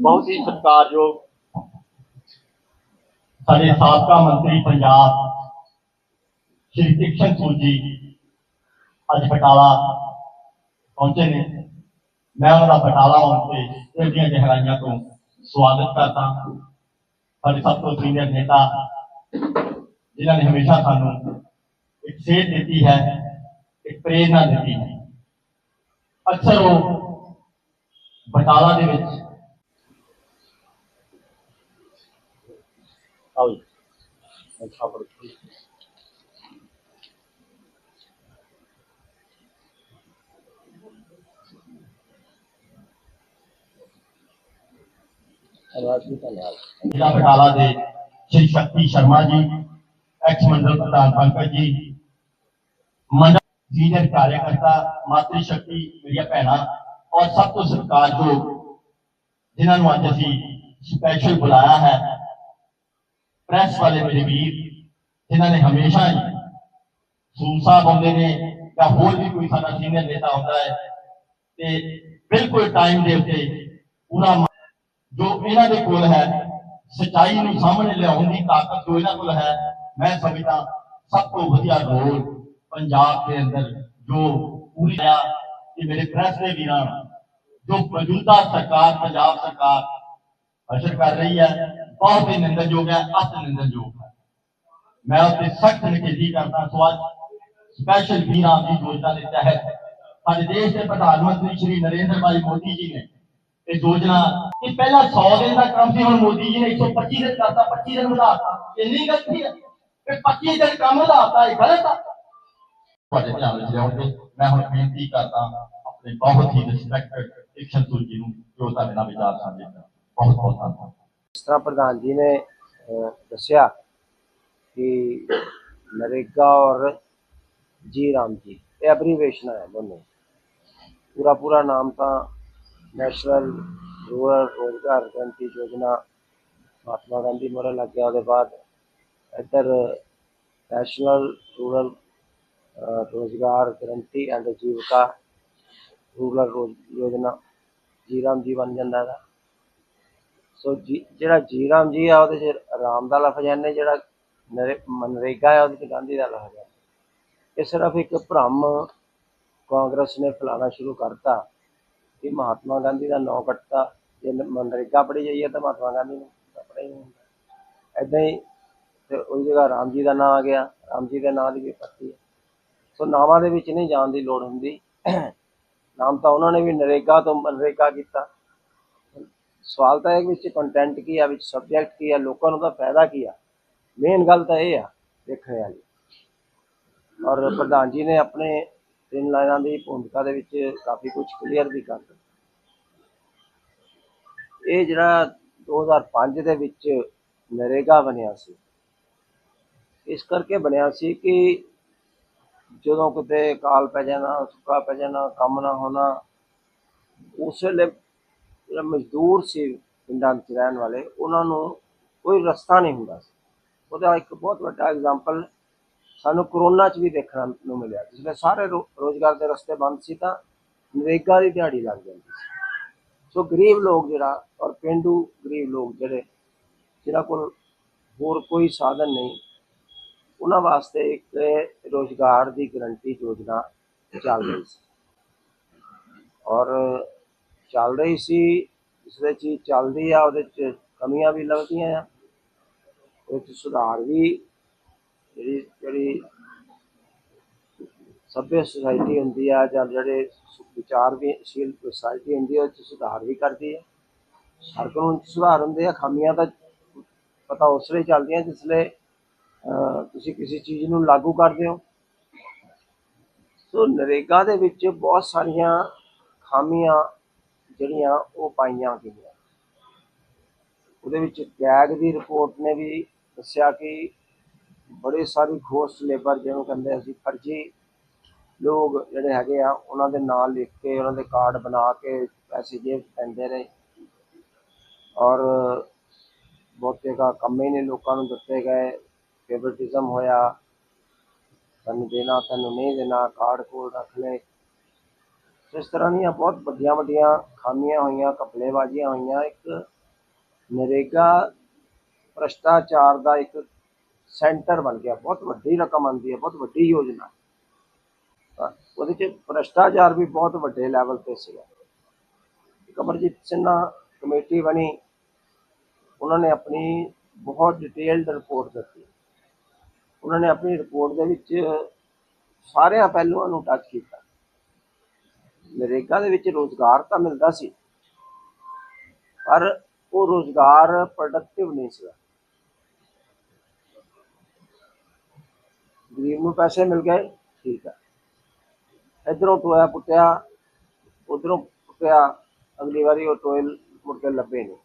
ਬਹੁਤ ਹੀ ਸਤਿਕਾਰਯੋਗ ਸਾਡੇ ਸਾਬਕਾ ਮੰਤਰੀ ਪੰਜਾਬ ਸ਼੍ਰੀ ਕਿਸ਼ਨ ਸੂਦ ਜੀ ਅੱਜ ਬਟਾਲਾ ਪਹੁੰਚੇ ਨੇ ਮੈਂ ਉਹਨਾਂ ਦਾ ਬਟਾਲਾ ਆਉਣ ਤੇ ਦਿਲ ਦੀਆਂ ਗਹਿਰਾਈਆਂ ਤੋਂ ਸਵਾਗਤ ਕਰਦਾ ਹਾਂ ਸਾਡੇ ਸਭ ਤੋਂ ਸੀਨੀਅਰ ਨੇਤਾ ਜਿਨ੍ਹਾਂ ਨੇ ਹਮੇਸ਼ਾ ਸਾਨੂੰ ਇੱਕ ਸੇਧ ਦਿੱਤੀ ਹੈ ਇੱਕ ਪ੍ਰੇਰਨਾ ਦਿੱਤੀ ਹੈ ਅਕਸਰ ਉਹ ਬਟਾਲਾ ਦੇ ਵਿੱਚ ਆਓ ਜੀ ਮੈਂ ਖਬਰ ਜ਼ਿਲ੍ਹਾ ਬਟਾਲਾ ਦੇ ਸ਼੍ਰੀ ਸ਼ਕਤੀ ਸ਼ਰਮਾ ਜੀ ਐਕਸ ਮੰਡਲ ਪ੍ਰਧਾਨ ਪੰਕਜ ਜੀ ਮੰਡਲ ਸੀਨੀਅਰ ਕਾਰਜਕਰਤਾ ਮਾਤਰੀ ਸ਼ਕਤੀ, ਮੇਰੀਆਂ ਭੈਣਾਂ ਔਰ ਸਭ ਤੋਂ ਸਤਿਕਾਰਯੋਗ ਜਿਨ੍ਹਾਂ ਨੂੰ ਅੱਜ ਅਸੀਂ ਸਪੈਸ਼ਲ ਬੁਲਾਇਆ ਹੈ ਪ੍ਰੈਸ ਵਾਲੇ ਮੇਰੇ ਵੀਰ, ਜਿਨ੍ਹਾਂ ਨੇ ਹਮੇਸ਼ਾ ਹੀ ਸੂਰ ਸਾਹਿਬ ਆਉਂਦੇ ਨੇ ਜਾਂ ਹੋਰ ਵੀ ਕੋਈ ਸਾਡਾ ਸੀਨੀਅਰ ਨੇਤਾ ਹੁੰਦਾ ਹੈ, ਤੇ ਬਿਲਕੁਲ ਟਾਈਮ ਦੇ ਉੱਤੇ ਪੂਰਾ ਜੋ ਇਹਨਾਂ ਦੇ ਕੋਲ ਹੈ, ਸਚਾਈ ਨੂੰ ਸਾਹਮਣੇ ਲਿਆਉਣ ਦੀ ਤਾਕਤ ਜੋ ਇਹਨਾਂ ਕੋਲ ਹੈ, ਮੈਂ ਸਮਝਦਾ ਸਭ ਤੋਂ ਵਧੀਆ ਰੋਲ ਪੰਜਾਬ ਦੇ ਅੰਦਰ ਜੋ ਪੂਰੀ ਆ ਕਿ ਮੇਰੇ ਪ੍ਰੈਸ ਦੇ ਵੀਰਾਂ ਜੋ ਮੌਜੂਦਾ ਸਰਕਾਰ ਪੰਜਾਬ ਸਰਕਾਰ ਅਸਰ ਕਰ ਰਹੀ ਹੈ ਬਹੁਤ ਹੀ ਨਿੰਦਣਯੋਗ ਹੈ ਅਤ ਨਿੰਦਣਯੋਗ ਹੈ ਮੈਂ ਉੱਤੇ ਸਖਤ ਨਿਖੇਧੀ ਕਰਦਾ ਸੋ ਅੱਜ ਸਪੈਸ਼ਲ ਵੀਰਾਂ ਦੀ ਯੋਜਨਾ ਦੇ ਤਹਿਤ ਸਾਡੇ ਦੇਸ਼ ਦੇ ਪ੍ਰਧਾਨ ਮੰਤਰੀ ਸ਼੍ਰੀ ਨਰਿੰਦਰ ਭਾਈ ਮੋਦੀ ਜੀ ਨੇ ਇਹ ਯੋਜਨਾ ਇਹ ਪਹਿਲਾਂ 100 ਦਿਨ ਦਾ ਕੰਮ ਸੀ ਹੁਣ ਮੋਦੀ ਜੀ ਨੇ 125 ਦਿਨ ਕਰਤਾ 25 ਦਿਨ ਵਧਾਤਾ ਇੰਨੀ ਗਲਤੀ ਹੈ ਕਿ 25 ਦਿਨ ਕੰਮ ਵਧਾਤਾ ਇਹ ਗਲਤ ਆ ਤੁਹਾਡੇ ਧਿਆਨ ਵਿੱਚ ਲਿਆਉਂਦੇ ਮੈਂ ਹੁਣ ਬੇਨਤੀ ਕਰਦਾ ਆਪਣੇ ਬਹੁਤ ਹੀ ਰਿਸਪੈਕਟਡ ਇਕਸ਼ਨ ਜੀ ਨੂੰ ਜੋ ਤੁਹਾਡੇ ਨਾਲ ਵਿਚਾਰ ਸਾਂਝੇ ਕਰਨ ਬਹੁਤ ਬਹੁਤ ਧੰਨਵਾਦ। ਜਿਸ ਤਰ੍ਹਾਂ ਪ੍ਰਧਾਨ ਜੀ ਨੇ ਦੱਸਿਆ ਕਿ ਨਰੇਗਾ ਔਰ ਜੀ ਰਾਮ ਜੀ, ਇਹ ਐਬਰੀਵੇਸ਼ਨ ਹੈ ਦੋਨੋਂ। ਪੂਰਾ ਪੂਰਾ ਨਾਮ ਤਾਂ ਨੈਸ਼ਨਲ ਰੂਰਲ ਰੋਜ਼ਗਾਰ ਗਰੰਟੀ ਯੋਜਨਾ ਮਹਾਤਮਾ ਗਾਂਧੀ ਮੋਰੇ ਲੱਗਿਆ, ਉਹਦੇ ਬਾਅਦ ਇੱਧਰ national rural uh, Rozgar guarantee and Jeevika rural ਰੋਜ਼- ਯੋਜਨਾ ਜੀ ਰਾਮ ਜੀ ਬਣ ਜਾਂਦਾ ਹੈ ਸੋ ਜੀ ਜਿਹੜਾ ਜੀ ਰਾਮ ਜੀ ਆ ਉਹਦੇ ਚ ਰਾਮ ਦਾ ਲਫ਼ਜ਼ ਹੈ ਜਿਹੜਾ ਨਰੇ- ਮਨਰੇਗਾ ਹੈ ਉਹਦੇ ਚ ਗਾਂਧੀ ਦਾ ਲਫ਼ਜ਼ ਹੈ। ਇਹ ਸਿਰਫ ਇੱਕ ਭ੍ਰਮ ਕਾਂਗਰਸ ਨੇ ਫੈਲਾਉਣਾ ਸ਼ੁਰੂ ਕਰਤਾ ਕਿ ਮਹਾਤਮਾ ਗਾਂਧੀ ਦਾ ਨਾਂ ਕੱਟਤਾ ਜੇ ਮਨਰੇਗਾ ਪੜ੍ਹੀ ਜਾਈਏ ਤਾਂ ਮਹਾਤਮਾ ਗਾਂਧੀ ਨੂੰ ਪੜ੍ਹਿਆ ਹੀ ਨਹੀਂ ਹੁੰਦਾ। ਏਦਾਂ ਹੀ ਤੇ ਉਹਦੀ ਜਗ੍ਹਾ ਰਾਮ ਜੀ ਦਾ ਨਾਂ ਆ ਗਿਆ ਰਾਮ ਜੀ ਦੇ ਨਾਂ ਦੀ ਵੀ ਪੱਤੀ ਹੈ। ਸੋ ਨਾਵਾਂ ਦੇ ਵਿੱਚ ਨਹੀਂ ਜਾਣ ਦੀ ਲੋੜ ਹੁੰਦੀ। ਨਾਮ ਤਾਂ ਉਹਨਾਂ ਨੇ ਵੀ ਨਰੇਗਾ ਤੋਂ ਮਨਰੇਗਾ ਕੀਤਾ। ਸਵਾਲ ਤਾਂ ਇਹ ਵਿੱਚ ਕੰਟੈਂਟ ਕੀ ਆ, ਵਿੱਚ ਸਬਜੈਕਟ ਕੀ ਆ, ਲੋਕਾਂ ਨੂੰ ਤਾਂ ਫਾਇਦਾ ਕੀ ਆ? ਮੇਨ ਗੱਲ ਤਾਂ ਇਹ ਆ, ਦੇਖਣ ਵਾਲੀ। ਔਰ ਪ੍ਰਧਾਨ ਜੀ ਨੇ ਆਪਣੇ ਤਿੰਨ ਲਾਈਨਾਂ ਦੀ ਭੂਮਿਕਾ ਦੇ ਵਿੱਚ ਕਾਫੀ ਕੁਝ ਕਲੀਅਰ ਵੀ ਕਰ ਦਿੱਤਾ। ਇਹ ਜਿਹੜਾ 2005 ਦੇ ਵਿੱਚ ਨਰੇਗਾ ਬਣਿਆ ਸੀ, ਇਸ ਕਰਕੇ ਬਣਿਆ ਸੀ ਕਿ ਜਦੋਂ ਕਿਤੇ ਕਾਲ ਪੈ ਜਾਣਾ, ਸੁੱਕਾ ਪੈ ਜਾਣਾ, ਕੰਮ ਨਾ ਹੋਣਾ, ਉਸ ਵੇਲੇ ਜਿਹੜਾ ਮਜ਼ਦੂਰ ਸੀ ਪਿੰਡਾਂ ਵਿੱਚ ਰਹਿਣ ਵਾਲੇ, ਉਹਨਾਂ ਨੂੰ ਕੋਈ ਰਸਤਾ ਨਹੀਂ ਹੁੰਦਾ ਸੀ। ਉਹਦਾ ਇੱਕ ਬਹੁਤ ਵੱਡਾ ਐਗਜ਼ਾਮਪਲ ਸਾਨੂੰ ਕਰੋਨਾ 'ਚ ਵੀ ਦੇਖਣ ਨੂੰ ਮਿਲਿਆ। ਜਿਸ ਵੇਲੇ ਸਾਰੇ ਰੋ- ਰੋਜ਼ਗਾਰ ਦੇ ਰਸਤੇ ਬੰਦ ਸੀ ਤਾਂ ਨਰੇਗਾ ਦੀ ਦਿਹਾੜੀ ਲੱਗ ਜਾਂਦੀ ਸੀ। ਸੋ ਗਰੀਬ ਲੋਕ ਜਿਹੜਾ, ਔਰ ਪਿੰਡੂ ਗਰੀਬ ਲੋਕ ਜਿਹੜੇ, ਜਿਹਨਾਂ ਕੋਲ ਹੋਰ ਕੋਈ ਸਾਧਨ ਨਹੀਂ ਉਹਨਾਂ ਵਾਸਤੇ ਇੱਕ ਰੋਜ਼ਗਾਰ ਦੀ ਗਰੰਟੀ ਯੋਜਨਾ ਚੱਲ ਰਹੀ ਸੀ। ਔਰ ਚੱਲ ਰਹੀ ਸੀ, ਇਸ ਵਿੱਚ ਚੀਜ਼ ਚੱਲਦੀ ਆ, ਉਹਦੇ ਚ ਕਮੀਆਂ ਵੀ ਲੱਗਦੀਆਂ ਆ। ਉਹਦੇ ਚ ਸੁਧਾਰ ਵੀ ਜਿਹੜੀ ਜਿਹੜੀ ਸਭਿਅ ਸੁਸਾਇਟੀ ਹੁੰਦੀ ਆ ਜਾਂ ਜਿਹੜੇ ਸੁ- ਵਿਚਾਰਸ਼ੀਲ ਸੁਸਾਇਟੀ ਹੁੰਦੀ ਆ, ਉਹ ਚ ਸੁਧਾਰ ਵੀ ਕਰਦੀ ਹੈ ਹਰ ਕਾਨੂੰਨ ਸੁਧਾਰ ਹੁੰਦੇ ਆ, ਖਾਮੀਆਂ ਦਾ ਪਤਾ ਉਸ ਵੇਲੇ ਚੱਲਦੀਆਂ, ਜਿਸ ਵੇਲੇ ਤੁਸੀਂ ਕਿਸੇ ਚੀਜ਼ ਨੂੰ ਲਾਗੂ ਕਰਦੇ ਹੋ। ਸੋ ਨਰੇਗਾ ਦੇ ਵਿੱਚ ਬਹੁਤ ਸਾਰੀਆਂ ਖਾਮੀਆਂ ਜਿਹੜੀਆਂ ਉਹ ਪਾਈਆਂ ਗਈਆਂ। ਉਹਦੇ ਵਿੱਚ ਕੈਗ ਦੀ ਰਿਪੋਰਟ ਨੇ ਵੀ ਦੱਸਿਆ ਕਿ ਬੜੇ ਸਾਰੀ ਘੋਸਟ ਲੇਬਰ ਜਿਹਨੂੰ ਕਹਿੰਦੇ ਅਸੀਂ ਫਰਜ਼ੀ ਲੋਕ ਜਿਹੜੇ ਹੈਗੇ ਆ, ਉਹਨਾਂ ਦੇ ਨਾਂ ਲਿਖ ਕੇ, ਉਹਨਾਂ ਦੇ ਕਾਰਡ ਬਣਾ ਕੇ ਪੈਸੇ ਜੇਬ ਪੈਂਦੇ ਰਹੇ ਔਰ ਬਹੁਤੇ ਦਾ ਕੰਮ ਨੇ ਲੋਕਾਂ ਨੂੰ ਦਿੱਤੇ ਗਏ। ਫੇਵਰਟਿਜ਼ਮ ਹੋਇਆ। ਤੈਨੂੰ ਦੇਣਾ ਤੈਨੂੰ ਨਹੀਂ ਦੇਣਾ, ਕਾਰਡ ਕੋਲ ਰੱਖ ਲੈ ਇਸ ਤਰ੍ਹਾਂ ਦੀਆਂ ਬਹੁਤ ਵੱਡੀਆਂ ਵੱਡੀਆਂ ਖਾਮੀਆਂ ਹੋਈਆਂ, ਘਪਲੇਬਾਜ਼ੀਆਂ ਹੋਈਆਂ। ਇੱਕ ਨਰੇਗਾ ਭ੍ਰਸ਼ਟਾਚਾਰ ਦਾ ਇੱਕ ਸੈਂਟਰ ਬਣ ਗਿਆ। ਬਹੁਤ ਵੱਡੀ ਰਕਮ ਆਉਂਦੀ ਹੈ, ਬਹੁਤ ਵੱਡੀ ਯੋਜਨਾ। ਉਹਦੇ ਚ ਭ੍ਰਸ਼ਟਾਚਾਰ ਵੀ ਬਹੁਤ ਵੱਡੇ ਲੈਵਲ ਤੇ ਸੀਗਾ। ਕਮਰਜੀਤ ਅਮਰਜੀਤ ਕਮੇਟੀ ਬਣੀ। ਉਹਨਾਂ ਨੇ ਆਪਣੀ ਬਹੁਤ ਡਿਟੇਲਡ ਰਿਪੋਰਟ ਦਿੱਤੀ। ਉਹਨਾਂ ਨੇ ਆਪਣੀ ਰਿਪੋਰਟ ਦੇ ਵਿੱਚ ਸਾਰਿਆਂ ਪਹਿਲੂਆਂ ਨੂੰ ਟੱਚ ਕੀਤਾ। ਨਰੇਗਾ ਦੇ ਵਿੱਚ ਰੋਜ਼ਗਾਰ ਤਾਂ ਮਿਲਦਾ ਸੀ, ਪਰ ਉਹ ਰੋਜ਼ਗਾਰ ਪ੍ਰੋਡਕਟਿਵ ਨਹੀਂ ਸੀ ਗਰੀਬ ਨੂੰ ਪੈਸੇ ਮਿਲ ਗਏ, ਠੀਕ ਆ। ਇਧਰੋਂ ਟੋਇਆ ਪੁੱਟਿਆ, ਉਧਰੋਂ ਪੁੱਟਿਆ, ਅਗਲੀ ਵਾਰੀ ਉਹ ਟੋਏ ਮੁੜ ਕੇ ਲੱਭੇ ਨਹੀਂ।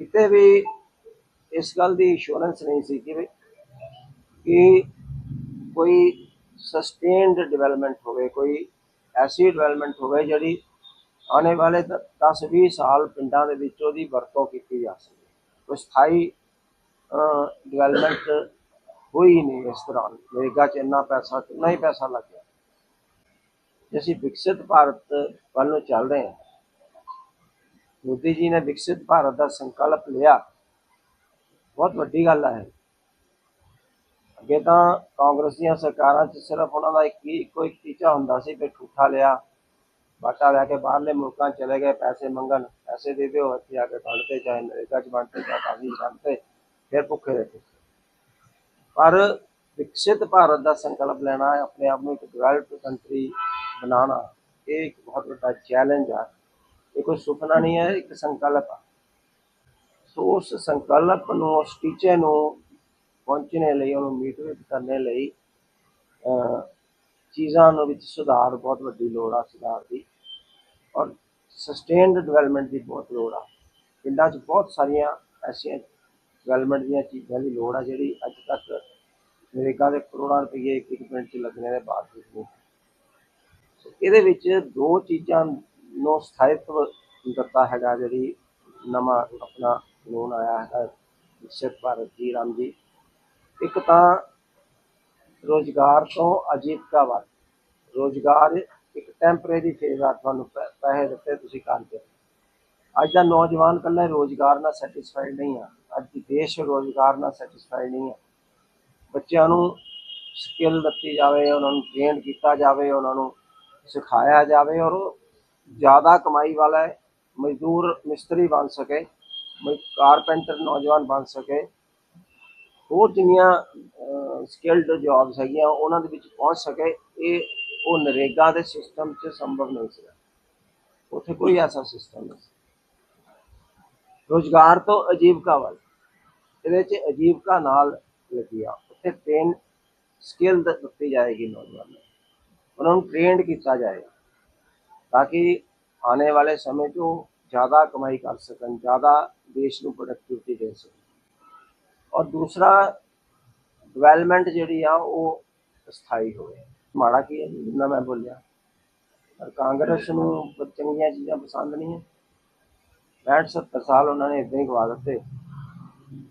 ਕਿਤੇ ਵੀ ਇਸ ਗੱਲ ਦੀ ਇੰਸ਼ੋਰੈਂਸ ਨਹੀਂ ਸੀ ਕਿ ਵੀ ਕਿ ਕੋਈ ਸਸਟੇਨਡ ਡਿਵੈਲਪਮੈਂਟ ਹੋਵੇ, ਕੋਈ ਐਸੀ ਡਿਵੈਲਪਮੈਂਟ ਹੋਵੇ ਜਿਹੜੀ ਆਉਣੇ ਵਾਲੇ 10-20 ਸਾਲ ਪਿੰਡਾਂ ਦੇ ਵਿੱਚ ਉਹਦੀ ਵਰਤੋਂ ਕੀਤੀ ਜਾ ਸਕੇ। ਕੋਈ ਸਥਾਈ ਡਿਵੈਲਪਮੈਂਟ ਹੋਈ ਨਹੀਂ ਇਸ ਦੌਰਾਨ। ਨਰੇਗਾ 'ਚ ਇੰਨਾ ਪੈਸਾ ਕਿੰਨਾ ਹੀ ਪੈਸਾ ਲੱਗ ਗਿਆ। ਜੇ ਅਸੀਂ ਵਿਕਸਿਤ ਭਾਰਤ ਵੱਲ ਨੂੰ ਚੱਲ ਰਹੇ ਹਾਂ, ਮੋਦੀ ਜੀ ਨੇ ਵਿਕਸਿਤ ਭਾਰਤ ਦਾ ਸੰਕਲਪ ਲਿਆ, ਬਹੁਤ ਵੱਡੀ ਗੱਲ ਹੈ। ਅੱਗੇ ਤਾਂ ਕਾਂਗਰਸ ਦੀਆਂ ਸਰਕਾਰਾਂ 'ਚ ਸਿਰਫ ਉਹਨਾਂ ਦਾ ਇੱਕ ਹੀ, ਇੱਕੋ ਇੱਕ ਟੀਚਾ ਹੁੰਦਾ ਸੀ ਕਿ ਠੂਠਾ ਲਿਆ, ਬਾਟਾ ਲੈ ਕੇ ਬਾਹਰਲੇ ਮੁਲਕਾਂ ਚਲੇ ਗਏ, ਪੈਸੇ ਮੰਗਣ, ਪੈਸੇ ਦੇ ਦਿਓ, ਇੱਥੇ ਆ ਕੇ ਬਣਤੇ ਚਾਹੇ ਨਰੇਗਾ 'ਚ ਬਣਤੇ ਚਾਹੇ ਕਾਫੀ ਬਣਤੇ ਫਿਰ ਭੁੱਖੇ ਰਹੇ ਪਰ ਵਿਕਸਿਤ ਭਾਰਤ ਦਾ ਸੰਕਲਪ ਲੈਣਾ ਹੈ ਆਪਣੇ ਆਪ ਨੂੰ ਇੱਕ ਡਿਵੈਲਪਡ ਕੰਟਰੀ ਬਣਾਉਣਾ, ਇਹ ਇੱਕ ਬਹੁਤ ਵੱਡਾ ਚੈਲੰਜ ਆ। ਇਹ ਕੋਈ ਸੁਪਨਾ ਨਹੀਂ ਹੈ, ਇੱਕ ਸੰਕਲਪ ਆ। ਸੋ ਉਸ ਸੰਕਲਪ ਨੂੰ, ਉਸ ਟੀਚੇ ਨੂੰ ਪਹੁੰਚਣੇ ਲਈ, ਉਹਨੂੰ ਮੀਟਰਿਟ ਕਰਨੇ ਲਈ ਚੀਜ਼ਾਂ ਨੂੰ ਵਿੱਚ ਸੁਧਾਰ ਬਹੁਤ ਵੱਡੀ ਲੋੜ ਆ, ਸੁਧਾਰ ਦੀ। ਔਰ ਸਸਟੇਨਡ ਡਿਵੈਲਪਮੈਂਟ ਦੀ ਬਹੁਤ ਲੋੜ ਆ। ਪਿੰਡਾਂ 'ਚ ਬਹੁਤ ਸਾਰੀਆਂ ਐਸੀਆਂ ਡਿਵੈਲਪਮੈਂਟ ਦੀਆਂ ਚੀਜ਼ਾਂ ਦੀ ਲੋੜ ਆ, ਜਿਹੜੀ ਅੱਜ ਤੱਕ ਨਰੇਗਾ ਦੇ ਕਰੋੜਾਂ ਰੁਪਏ ਇੱਕ ਇੱਕ ਪਿੰਡ 'ਚ ਲੱਗਣੇ ਦੇ ਬਾਵਜੂਦ ਨਹੀਂ। ਇਹਦੇ ਵਿੱਚ ਦੋ ਚੀਜ਼ਾਂ ਨੂੰ ਸਥਾਇਤਵ ਦਿੱਤਾ ਹੈਗਾ, ਜਿਹੜੀ ਨਵਾਂ ਆਪਣਾ ਲੋਨ ਆਇਆ ਹੈ ਵਿਕਸਿਤ ਭਾਰਤ ਜੀ, ਰਾਮ ਜੀ। ਇੱਕ ਤਾਂ ਰੋਜ਼ਗਾਰ ਤੋਂ ਆਜੀਵਕਾ ਵੱਲ ਰੋਜ਼ਗਾਰ ਇੱਕ ਟੈਂਪਰੇਰੀ ਫੇਜ਼ ਆ ਤੁਹਾਨੂੰ ਪੈ- ਪੈਸੇ ਦਿੱਤੇ ਤੁਸੀਂ ਕਰ ਦਿਓ ਅੱਜ ਦਾ ਨੌਜਵਾਨ ਕੱਲਾ ਰੋਜ਼ਗਾਰ ਨਾਲ ਸੈਟੀਸਫਾਈਡ ਨਹੀਂ ਆ। ਅੱਜ ਦੀ ਦੇਸ਼ ਰੋਜ਼ਗਾਰ ਨਾਲ ਸੈਟੀਸਫਾਈਡ ਨਹੀਂ ਆ। ਬੱਚਿਆਂ ਨੂੰ ਸਕਿੱਲ ਦਿੱਤੀ ਜਾਵੇ ਉਹਨਾਂ ਨੂੰ ਟ੍ਰੇਨ ਕੀਤਾ ਜਾਵੇ ਉਹਨਾਂ ਨੂੰ ਸਿਖਾਇਆ ਜਾਵੇ ਔਰ ਉਹ ਜ਼ਿਆਦਾ ਕਮਾਈ ਵਾਲਾ ਹੈ, ਮਜ਼ਦੂਰ ਮਿਸਤਰੀ ਬਣ ਸਕੇ ਮ- ਕਾਰਪੈਂਟਰ ਨੌਜਵਾਨ ਬਣ ਸਕੇ। ਹੋਰ ਜਿੰਨੀਆਂ ਸਕਿਲਡ ਜੌਬਸ ਹੈਗੀਆਂ, ਉਹਨਾਂ ਦੇ ਵਿੱਚ ਪਹੁੰਚ ਸਕੇ, ਇਹ ਉਹ ਨਰੇਗਾ ਦੇ ਸਿਸਟਮ 'ਚ ਸੰਭਵ ਨਹੀਂ ਸੀ। ਉੱਥੇ ਕੋਈ ਐਸਾ ਸਿਸਟਮ ਨਹੀਂ ਸੀ। ਰੋਜ਼ਗਾਰ ਤੋਂ ਅਜੀਵਕਾ ਵੱਲ। ਇਹਦੇ 'ਚ ਅਜੀਵਕਾ ਨਾਲ ਲੱਗੀ ਆ ਉੱਥੇ ਟ੍ਰੇਨ ਸਕਿੱਲ ਦਿੱਤੀ ਜਾਏਗੀ ਨੌਜਵਾਨ ਨੂੰ। ਉਹਨਾਂ ਨੂੰ ਟ੍ਰੇਨਡ ਕੀਤਾ ਜਾਏਗਾ। ਤਾਂ ਕਿ ਆਉਣੇ ਵਾਲੇ ਸਮੇਂ 'ਚ ਉਹ ਜ਼ਿਆਦਾ ਕਮਾਈ ਕਰ ਸਕਣ, ਜ਼ਿਆਦਾ ਦੇਸ਼ ਨੂੰ ਪ੍ਰੋਡਕਟਿਵਿਟੀ ਦੇ ਸਕਣ। ਔਰ ਦੂਸਰਾ ਡਿਵੈਲਪਮੈਂਟ ਜਿਹੜੀ ਆ ਉਹ ਸਥਾਈ ਹੋਵੇ। ਮਾੜਾ ਕੀ ਹੈ ਜੀ, ਜਿੰਨਾ ਮੈਂ ਬੋਲਿਆ। ਪਰ ਕਾਂਗਰਸ ਨੂੰ ਚੰਗੀਆਂ ਚੀਜ਼ਾਂ ਪਸੰਦ ਨਹੀਂ ਹੈ। 65 70 ਸਾਲ ਉਹਨਾਂ ਨੇ ਇਦਾਂ ਹੀ ਗਵਾ ਦਿੱਤੇ।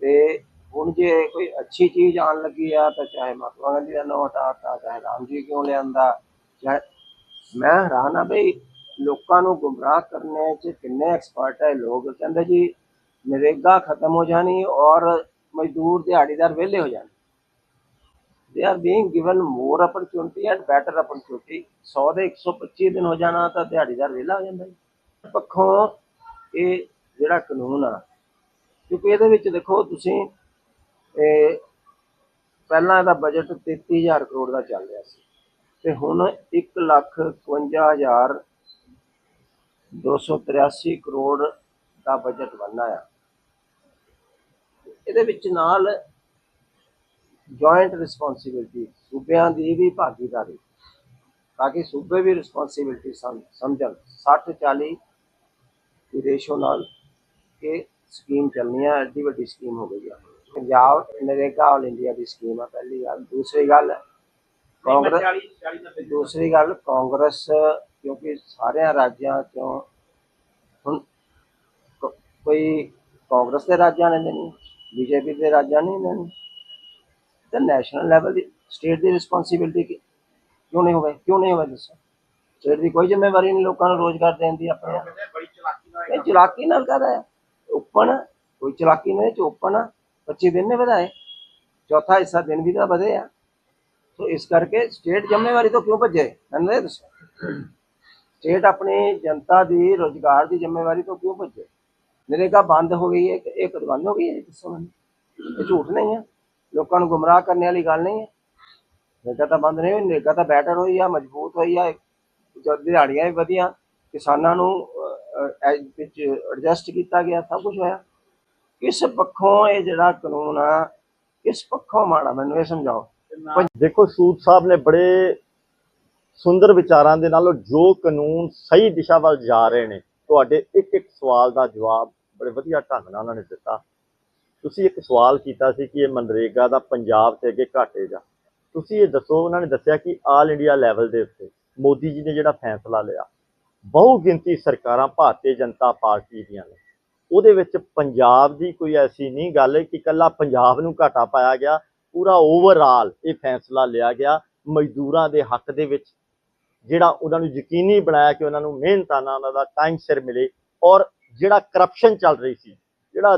ਤੇ ਹੁਣ ਜੇ ਕੋਈ ਅੱਛੀ ਚੀਜ਼ ਆਉਣ ਲੱਗੀ ਆ ਤਾਂ ਚਾਹੇ ਮਹਾਤਮਾ ਗਾਂਧੀ ਦਾ ਨਾਮ ਹਟਾਤਾ ਚਾਹੇ ਰਾਮ ਜੀ ਕਿਉਂ ਲਿਆਂਦਾ ਚਾਹੇ ਮੈਂ ਹੈਰਾਨ ਆ ਬਈ ਲੋਕਾਂ ਨੂੰ ਗੁੰਮਰਾਹ ਕਰਨੇ 'ਚ ਕਿੰਨੇ ਐਕਸਪਰਟ ਹੈ ਲੋਕ। ਕਹਿੰਦੇ ਜੀ ਨਰੇਗਾ ਖਤਮ ਹੋ ਜਾਣੀ ਔਰ ਮਜ਼ਦੂਰ ਦਿਹਾੜੀਦਾਰ ਵਿਹਲੇ ਹੋ ਜਾਣ। They are being given more opportunity and better opportunity 100 ਦੇ 125 ਦਿਨ ਹੋ ਜਾਣਾ ਤਾਂ ਦਿਹਾੜੀਦਾਰ ਵਿਹਲਾ ਹੋ ਜਾਂਦਾ ਜੀ। ਪੱਖੋਂ ਇਹ ਜਿਹੜਾ ਕਾਨੂੰਨ ਆ, ਕਿਉਂਕਿ ਇਹਦੇ ਵਿੱਚ ਦੇਖੋ ਤੁਸੀਂ, ਇਹ ਪਹਿਲਾਂ ਇਹਦਾ ਬਜਟ 33000 ਕਰੋੜ ਦਾ ਚੱਲ ਰਿਹਾ ਸੀ। ਤੇ ਹੁਣ 1 ਲੱਖ 51000 283 ਕਰੋੜ ਦਾ ਬਜਟ ਬਣਨਾ ਆ। ਇਹਦੇ ਵਿੱਚ ਨਾਲ ਜੁਆਇੰਟ ਰਿਸਪੌਂਸਿਬਿਲਟੀ ਸੂਬਿਆਂ ਦੀ ਵੀ ਭਾਗੀਦਾਰੀ ਤਾਂ ਕਿ ਸੂਬੇ ਵੀ ਰਿਸਪੌਂਸਿਬਿਲਟੀ ਸਮਝਣ। 60 40 ਦੀ ਰੇਸ਼ੋ ਨਾਲ ਇਹ ਸਕੀਮ ਚੱਲਣੀ ਹੈ ਐਡੀ ਵੱਡੀ ਸਕੀਮ ਹੋ ਗਈ ਆ। ਪੰਜਾਬ ਨਰੇਗਾ ਆਲ ਇੰਡੀਆ ਦੀ ਸਕੀਮ ਆ ਪਹਿਲੀ ਗੱਲ। ਦੂਸਰੀ ਗੱਲ ਕਾਂਗਰਸ ਦੂਸਰੀ ਗੱਲ ਕਾਂਗਰਸ ਕਿਉਂਕਿ ਸਾਰਿਆਂ ਰਾਜਾਂ ਚੋਂ ਹੁਣ ਕੋਈ ਕਾਂਗਰਸ ਦੇ ਰਾਜਾਂ ਨੇ ਨਹੀਂ ਬੀਜੇਪੀ ਦੇ ਰਾਜਾਂ ਨੇ ਨਹੀਂ ਤੇ ਨੈਸ਼ਨਲ ਲੈਵਲ ਦੀ ਸਟੇਟ ਦੀ ਰਿਸਪੌਂਸਿਬਿਲਟੀ ਕਿਉਂ ਨਹੀਂ ਹੋਵੇ ਕਿਉਂ ਨਹੀਂ ਹੋਵੇ ਦੱਸੋ? ਸਟੇਟ ਦੀ ਕੋਈ ਜ਼ਿੰਮੇਵਾਰੀ ਨਹੀਂ, ਲੋਕਾਂ ਨੂੰ ਰੋਜ਼ਗਾਰ ਦੇਣ ਦੀ ਆਪਣੇ ਇਹ ਚਲਾਕੀ ਨਾਲ ਕਰ ਰਿਹਾ ਓਪਨ, ਕੋਈ ਚਲਾਕੀ ਨਹੀਂ ਓਪਨ 25 ਦਿਨ ਨੇ ਵਧਾਏ। ਚੌਥਾ ਹਿੱਸਾ ਦਿਨ ਵੀ ਤਾਂ ਵਧੇ ਆ। ਸੋ ਇਸ ਕਰਕੇ ਸਟੇਟ ਜ਼ਿੰਮੇਵਾਰੀ ਤੋਂ ਕਿਉਂ ਭੱਜੇ? ਮੈਨੂੰ ਇਹ ਦੱਸੋ। ਸਟੇਟ ਆਪਣੀ ਜਨਤਾ ਦੀ, ਰੋਜ਼ਗਾਰ ਦੀ ਜ਼ਿੰਮੇਵਾਰੀ ਤੋਂ ਕਿਉਂ ਭੱਜੇ? ਨਰੇਗਾ ਬੰਦ ਹੋ ਗਈ ਹੈ, ਇਹ ਕਦੋਂ ਹੋ ਗਈ ਹੈ ਦੱਸੋ ਮੈਨੂੰ। ਇਹ ਝੂਠ ਨਹੀਂ ਹੈ, ਲੋਕਾਂ ਨੂੰ ਗੁੰਮਰਾਹ ਕਰਨ ਵਾਲੀ ਗੱਲ ਨਹੀਂ ਹੈ। ਨਰੇਗਾ ਤਾਂ ਬੰਦ ਨਹੀਂ ਹੋਈ, ਨਰੇਗਾ ਤਾਂ ਬੈਟਰ ਹੋਈ ਆ, ਮਜ਼ਬੂਤ ਹੋਈ ਆ ਜਦ ਦਿਹਾੜੀਆਂ ਵੀ ਵਧੀਆਂ, ਕਿਸਾਨਾਂ ਨੂੰ ਵਿੱਚ ਐਡਜਸਟ ਕੀਤਾ ਗਿਆ, ਸਭ ਕੁਝ ਹੋਇਆ। ਕਿਸ ਪੱਖੋਂ ਇਹ ਜਿਹੜਾ ਕਾਨੂੰਨ ਆ, ਕਿਸ ਪੱਖੋਂ ਮਾੜਾ, ਮੈਨੂੰ ਇਹ ਸਮਝਾਓ। ਦੇਖੋ, ਸੂਦ ਸਾਹਿਬ ਨੇ ਬੜੇ ਸੁੰਦਰ ਵਿਚਾਰਾਂ ਦੇ ਨਾਲ ਜੋ ਕਾਨੂੰਨ ਸਹੀ ਦਿਸ਼ਾ ਵੱਲ ਜਾ ਰਹੇ ਨੇ, ਤੁਹਾਡੇ ਇੱਕ ਇੱਕ ਸਵਾਲ ਦਾ ਜਵਾਬ ਬੜੇ ਵਧੀਆ ਢੰਗ ਨਾਲ ਉਹਨਾਂ ਨੇ ਦਿੱਤਾ। ਤੁਸੀਂ ਇੱਕ ਸਵਾਲ ਕੀਤਾ ਸੀ ਕਿ ਇਹ ਮਨਰੇਗਾ ਦਾ ਪੰਜਾਬ ਤੇ ਅੱਗੇ ਘਾਟੇਗਾ ਤੁਸੀਂ ਇਹ ਦੱਸੋ, ਉਹਨਾਂ ਨੇ ਦੱਸਿਆ ਕਿ ਆਲ ਇੰਡੀਆ ਲੈਵਲ ਦੇ ਉੱਤੇ ਮੋਦੀ ਜੀ ਨੇ ਜਿਹੜਾ ਫੈਸਲਾ ਲਿਆ ਬਹੁ ਗਿਣਤੀ ਸਰਕਾਰਾਂ ਭਾਰਤੀ ਜਨਤਾ ਪਾਰਟੀ ਦੀਆਂ ਨੇ। ਉਹਦੇ ਵਿੱਚ ਪੰਜਾਬ ਦੀ ਕੋਈ ਐਸੀ ਨਹੀਂ ਗੱਲ ਕਿ ਕੱਲਾ ਪੰਜਾਬ ਨੂੰ ਘਾਟਾ ਪਾਇਆ ਗਿਆ, ਪੂਰਾ ਓਵਰਆਲ ਇਹ ਫੈਸਲਾ ਲਿਆ ਗਿਆ ਮਜ਼ਦੂਰਾਂ ਦੇ ਹੱਕ ਦੇ ਵਿੱਚ, ਜਿਹੜਾ ਉਹਨਾਂ ਨੂੰ ਯਕੀਨੀ ਬਣਾਇਆ ਕਿ ਉਹਨਾਂ ਨੂੰ ਮਿਹਨਤਾਨਾ ਉਹਨਾਂ ਦਾ ਟਾਈਮ ਸਿਰ ਮਿਲੇ ਔਰ ਜਿਹੜਾ ਕਰਪਸ਼ਨ ਚੱਲ ਰਹੀ ਸੀ, ਜਿਹੜਾ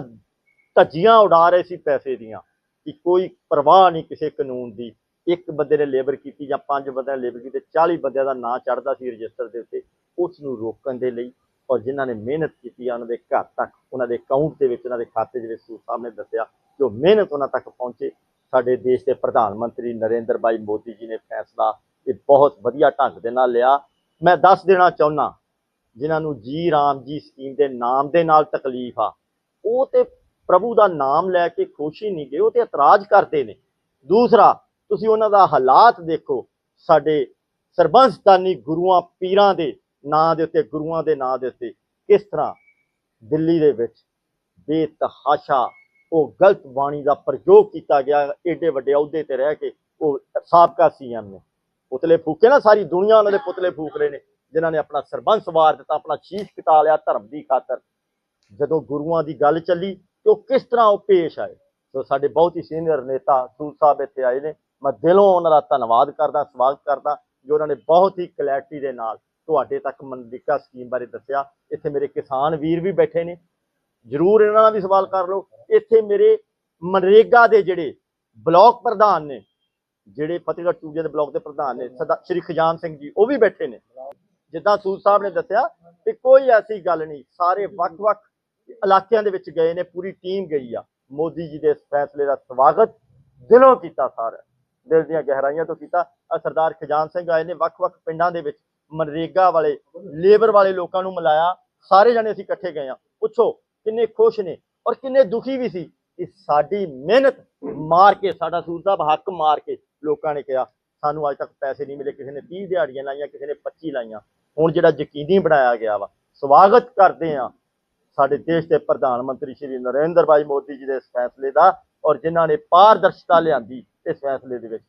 ਧੱਜੀਆਂ ਉਡਾ ਰਹੇ ਸੀ ਪੈਸੇ ਦੀਆਂ, ਕਿ ਕੋਈ ਪਰਵਾਹ ਨਹੀਂ ਕਿਸੇ ਕਾਨੂੰਨ ਦੀ। ਇੱਕ ਬੰਦੇ ਨੇ ਲੇਬਰ ਕੀਤੀ ਜਾਂ ਪੰਜ ਬੰਦਿਆਂ ਨੇ ਲੇਬਰ ਕੀਤੀ 40 ਬੰਦਿਆਂ ਦਾ ਨਾਂ ਚੜਦਾ ਸੀ ਰਜਿਸਟਰ ਦੇ ਉੱਤੇ, ਉਸ ਨੂੰ ਰੋਕਣ ਦੇ ਲਈ ਔਰ ਜਿਨ੍ਹਾਂ ਨੇ ਮਿਹਨਤ ਕੀਤੀ ਆ, ਉਹਨਾਂ ਦੇ ਘਰ ਤੱਕ, ਉਹਨਾਂ ਦੇ ਅਕਾਊਂਟ ਦੇ ਵਿੱਚ, ਉਹਨਾਂ ਦੇ ਖਾਤੇ ਦੇ ਵਿੱਚ ਸੂਰ ਸਾਹਿਬ ਨੇ ਦੱਸਿਆ, ਜੋ ਮਿਹਨਤ ਉਹਨਾਂ ਤੱਕ ਪਹੁੰਚੇ। ਸਾਡੇ ਦੇਸ਼ ਦੇ ਪ੍ਰਧਾਨ ਮੰਤਰੀ ਨਰਿੰਦਰ ਭਾਈ ਮੋਦੀ ਜੀ ਨੇ ਫੈਸਲਾ ਇਹ ਬਹੁਤ ਵਧੀਆ ਢੰਗ ਦੇ ਨਾਲ ਲਿਆ। ਮੈਂ ਦੱਸ ਦੇਣਾ ਚਾਹੁੰਦਾ ਜਿਨ੍ਹਾਂ ਨੂੰ ਜੀ ਰਾਮ ਜੀ ਸਕੀਮ ਦੇ ਨਾਮ ਦੇ ਨਾਲ ਤਕਲੀਫ ਆ, ਉਹ ਤੇ ਪ੍ਰਭੂ ਦਾ ਨਾਮ ਲੈ ਕੇ ਖੁਸ਼ ਹੀ ਨਹੀਂ ਗਏ, ਉਹ ਤੇ ਇਤਰਾਜ਼ ਕਰਦੇ ਨੇ। ਦੂਸਰਾ, ਤੁਸੀਂ ਉਹਨਾਂ ਦਾ ਹਾਲਾਤ ਦੇਖੋ, ਸਾਡੇ ਸਰਬੰਸਦਾਨੀ ਗੁਰੂਆਂ ਪੀਰਾਂ ਦੇ ਨਾਂ ਦੇ ਉੱਤੇ, ਗੁਰੂਆਂ ਦੇ ਨਾਂ ਦੇ ਉੱਤੇ ਕਿਸ ਤਰ੍ਹਾਂ ਦਿੱਲੀ ਦੇ ਵਿੱਚ ਬੇਤਹਾਸ਼ਾ, ਉਹ ਗਲਤ ਬਾਣੀ ਦਾ ਪ੍ਰਯੋਗ ਕੀਤਾ ਗਿਆ, ਏਡੇ ਵੱਡੇ ਅਹੁਦੇ ਤੇ ਰਹਿ ਕੇ ਉਹ ਸਾਬਕਾ ਸੀਐਮ ਨੇ। ਪੁਤਲੇ ਫੂਕੇ ਨਾ, ਸਾਰੀ ਦੁਨੀਆ ਉਹਨਾਂ ਦੇ ਪੁਤਲੇ ਫੂਕ ਰਹੇ ਨੇ। ਜਿਨ੍ਹਾਂ ਨੇ ਆਪਣਾ ਸਰਬੰਸ ਵਾਰ ਦਿੱਤਾ, ਆਪਣਾ ਸ਼ੀਸ਼ ਕਟਾ ਲਿਆ ਧਰਮ ਦੀ ਖਾਤਰ। ਜਦੋਂ ਗੁਰੂਆਂ ਦੀ ਗੱਲ ਚੱਲੀ ਤੇ ਉਹ ਕਿਸ ਤਰ੍ਹਾਂ ਉਹ ਪੇਸ਼ ਆਏ? ਸੋ ਸਾਡੇ ਬਹੁਤ ਹੀ ਸੀਨੀਅਰ ਨੇਤਾ ਸੂਦ ਸਾਹਿਬ ਇੱਥੇ ਆਏ ਨੇ। ਮੈਂ ਦਿਲੋਂ ਉਹਨਾਂ ਦਾ ਧੰਨਵਾਦ ਕਰਦਾ, ਸਵਾਗਤ ਕਰਦਾ, ਜੋ ਉਹਨਾਂ ਨੇ ਬਹੁਤ ਹੀ ਕਲੈਰਿਟੀ ਦੇ ਨਾਲ ਤੁਹਾਡੇ ਤੱਕ ਮਨਰਿਕਾ ਸਕੀਮ ਬਾਰੇ ਦੱਸਿਆ। ਇੱਥੇ ਮੇਰੇ ਕਿਸਾਨ ਵੀਰ ਵੀ ਬੈਠੇ ਨੇ। ਜਰੂਰ ਇਹਨਾਂ ਨਾਲ ਵੀ ਸਵਾਲ ਕਰ ਲਓ। ਇੱਥੇ ਮੇਰੇ ਮਨਰੇਗਾ ਦੇ ਜਿਹੜੇ ਬਲਾਕ ਪ੍ਰਧਾਨ ਨੇ, ਜਿਹੜੇ ਫਤਿਹਗੜ੍ਹ ਚੂਜੇ ਦੇ ਬਲਾਕ ਦੇ ਪ੍ਰਧਾਨ ਨੇ ਸਰਦਾਰ ਸ਼੍ਰੀ ਖਜਾਨ ਸਿੰਘ ਜੀ, ਉਹ ਵੀ ਬੈਠੇ ਨੇ। ਜਿੱਦਾਂ ਸੂਦ ਸਾਹਿਬ ਨੇ ਦੱਸਿਆ ਕਿ ਕੋਈ ਐਸੀ ਗੱਲ ਨਹੀਂ, ਸਾਰੇ ਵੱਖ-ਵੱਖ ਇਲਾਕਿਆਂ ਦੇ ਵਿੱਚ ਗਏ ਨੇ, ਪੂਰੀ ਟੀਮ ਗਈ ਆ। ਮੋਦੀ ਜੀ ਦੇ ਇਸ ਫੈਸਲੇ ਦਾ ਸਵਾਗਤ ਦਿਲੋਂ ਕੀਤਾ ਸਾਰਾ ਦਿਲ ਦੀਆਂ ਗਹਿਰਾਈਆਂ ਤੋਂ ਕੀਤਾ। ਸਰਦਾਰ ਖਜਾਨ ਸਿੰਘ ਆਏ ਨੇ ਵੱਖ-ਵੱਖ ਪਿੰਡਾਂ ਦੇ ਵਿੱਚ, ਮਨਰੇਗਾ ਵਾਲੇ, ਲੇਬਰ ਵਾਲੇ ਲੋਕਾਂ ਨੂੰ ਮਿਲਾਇਆ। ਸਾਰੇ ਜਣੇ ਅਸੀਂ ਇਕੱਠੇ ਗਏ ਆ। ਪੁੱਛੋ, ਕਿੰਨੇ ਖੁਸ਼ ਨੇ ਔਰ ਕਿੰਨੇ ਦੁਖੀ ਵੀ ਸੀ ਕਿ ਸਾਡੀ ਮਿਹਨਤ ਮਾਰ ਕੇ, ਸਾਡਾ ਸੂਰ ਸਾਹਿਬ ਹੱਕ ਮਾਰ ਕੇ ਲੋਕਾਂ ਨੇ ਕਿਹਾ, ਸਾਨੂੰ ਅੱਜ ਤੱਕ ਪੈਸੇ ਨਹੀਂ ਮਿਲੇ, ਕਿਸੇ ਨੇ 30 ਦਿਹਾੜੀਆਂ ਲਾਈਆਂ, ਕਿਸੇ ਨੇ 25 ਲਾਈਆਂ। ਹੁਣ ਜਿਹੜਾ ਯਕੀਨੀ ਬਣਾਇਆ ਗਿਆ ਵਾ, ਸਵਾਗਤ ਕਰਦੇ ਆ ਸਾਡੇ ਦੇਸ਼ ਦੇ ਪ੍ਰਧਾਨ ਮੰਤਰੀ ਸ਼੍ਰੀ ਨਰਿੰਦਰ ਭਾਈ ਮੋਦੀ ਜੀ ਦੇ ਇਸ ਫੈਸਲੇ ਦਾ ਔਰ ਜਿਨ੍ਹਾਂ ਨੇ ਪਾਰਦਰਸ਼ਤਾ ਲਿਆਂਦੀ ਇਸ ਫੈਸਲੇ ਦੇ ਵਿੱਚ।